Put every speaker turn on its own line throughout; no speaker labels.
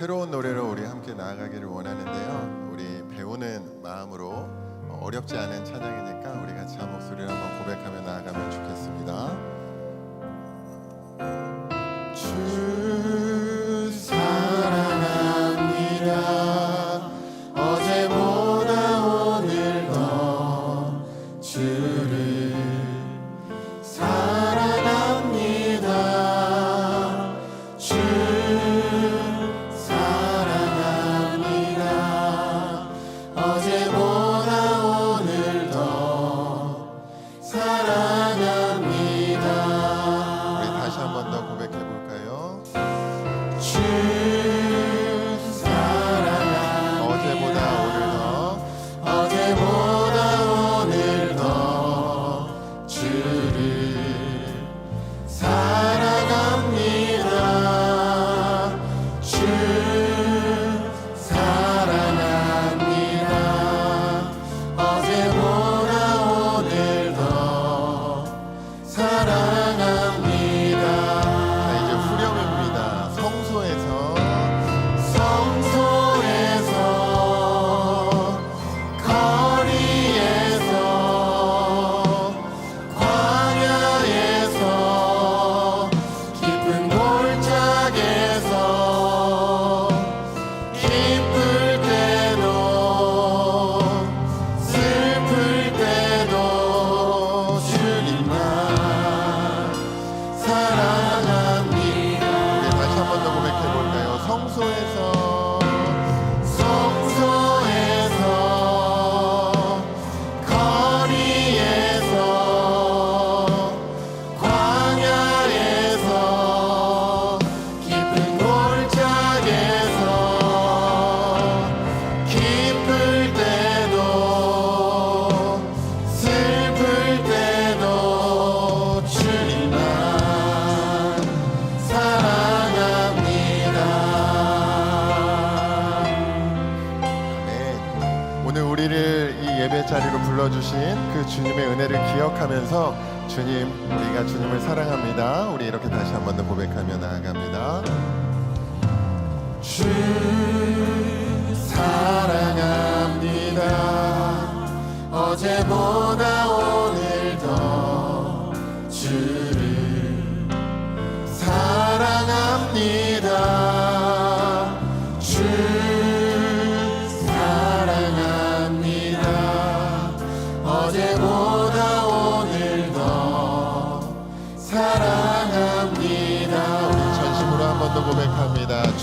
새로운 노래로 우리 함께 나아가기를 원하는데요. 우리 배우는 마음으로 어, 어렵지 않은 찬양이니까 우리 같이 한 목소리로 한번 고백하며 나아가면 좋겠습니다. 우리를 이 예배 자리로 불러주신 그 주님의 은혜를 기억하면서 주님, 우리가 주님을 사랑합니다. 우리 이렇게 다시 한 번 더 고백하며 나아갑니다. 주 사랑합니다. 어제보다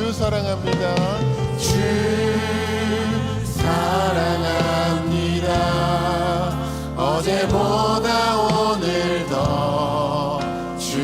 주 사랑합니다. 주 사랑합니다. 어제보다 오늘 더주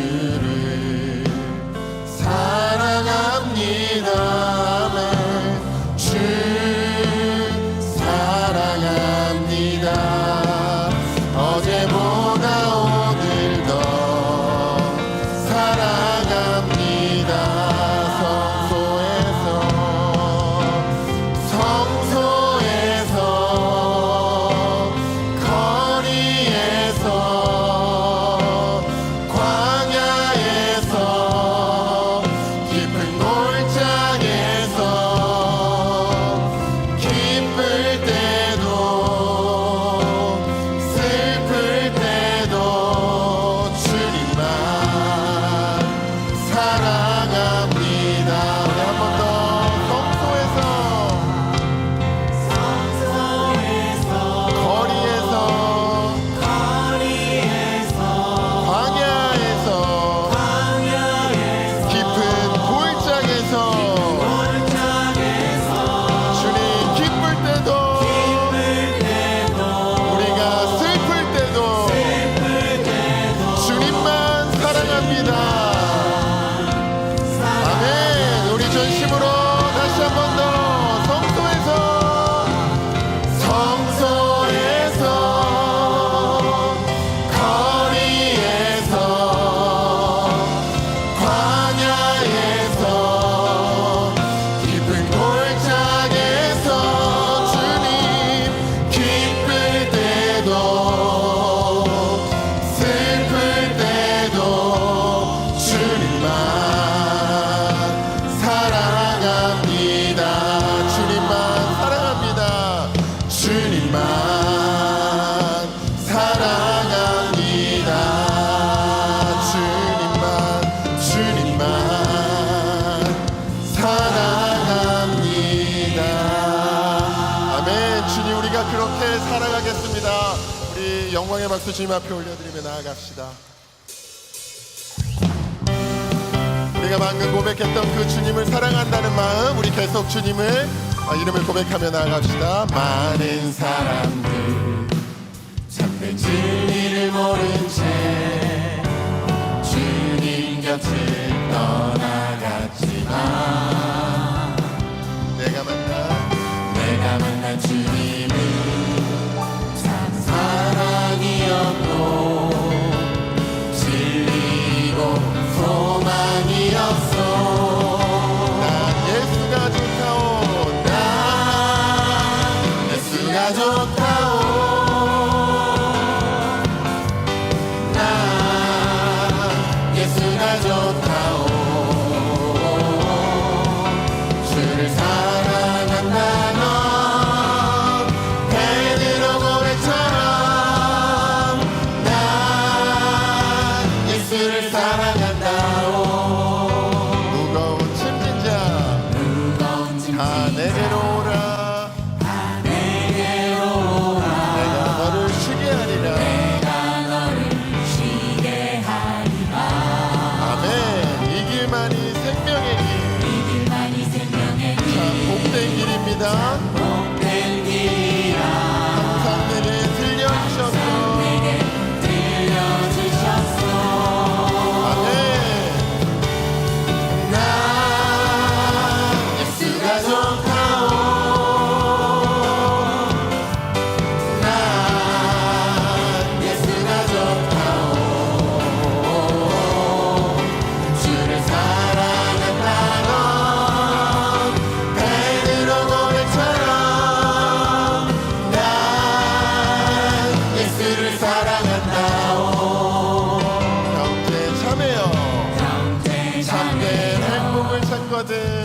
찬양의 박수 주님 앞에 올려드리며 나아갑시다. 우리가 방금 고백했던 그 주님을 사랑한다는 마음, 우리 계속 주님을 아, 이름을 고백하며 나아갑시다. 많은 사람들 참된 진리를 모른 채 주님 곁을 떠나갔지만. another.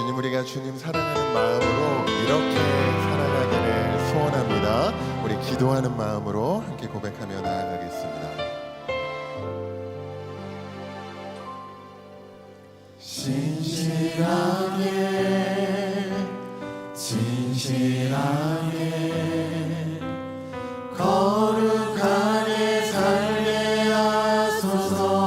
주님 우리가 주님 사랑하는 마음으로 이렇게 살아가기를 소원합니다. 우리 기도하는 마음으로 함께 고백하며 나아가겠습니다. 진실하게 진실하게 거룩하게 살게 하소서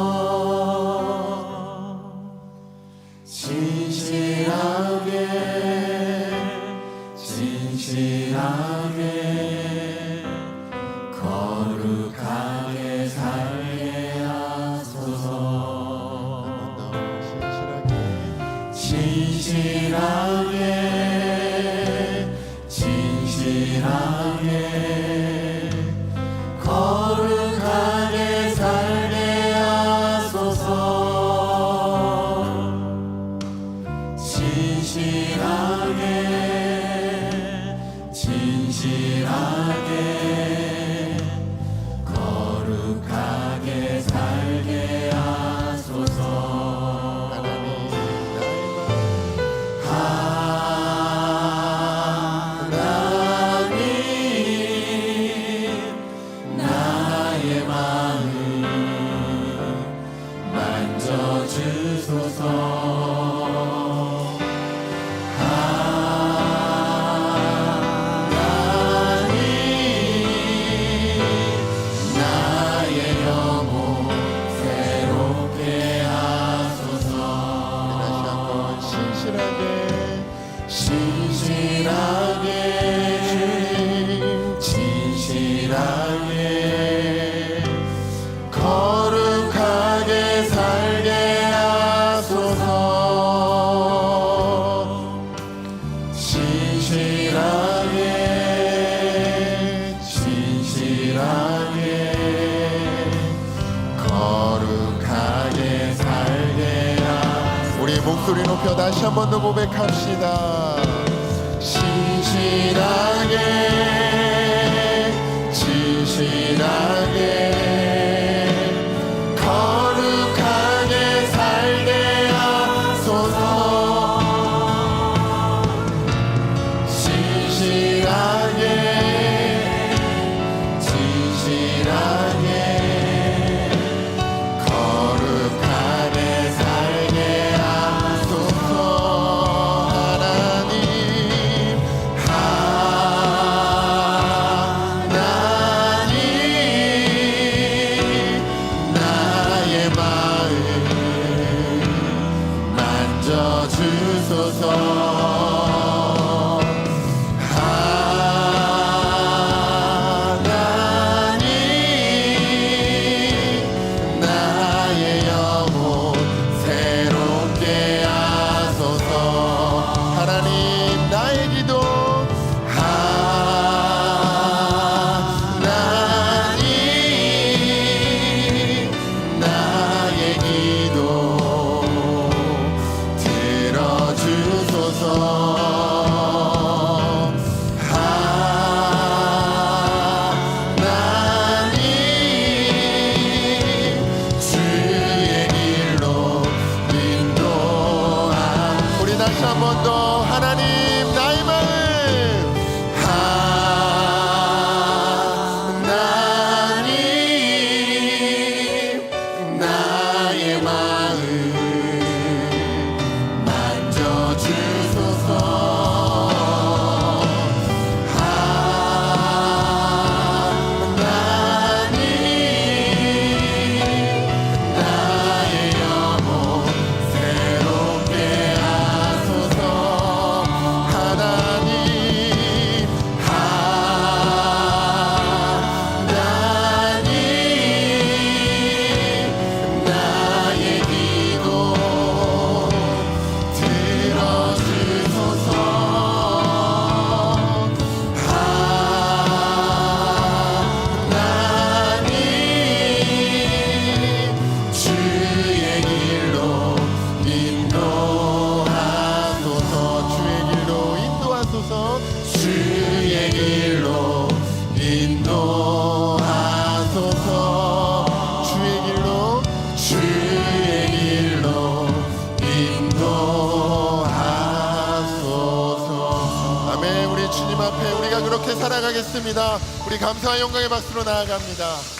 是所措
다시 한 번 더 고백합시다.
신실하게
번 더 하나님. 우리 감사와 영광의 박수로 나아갑니다.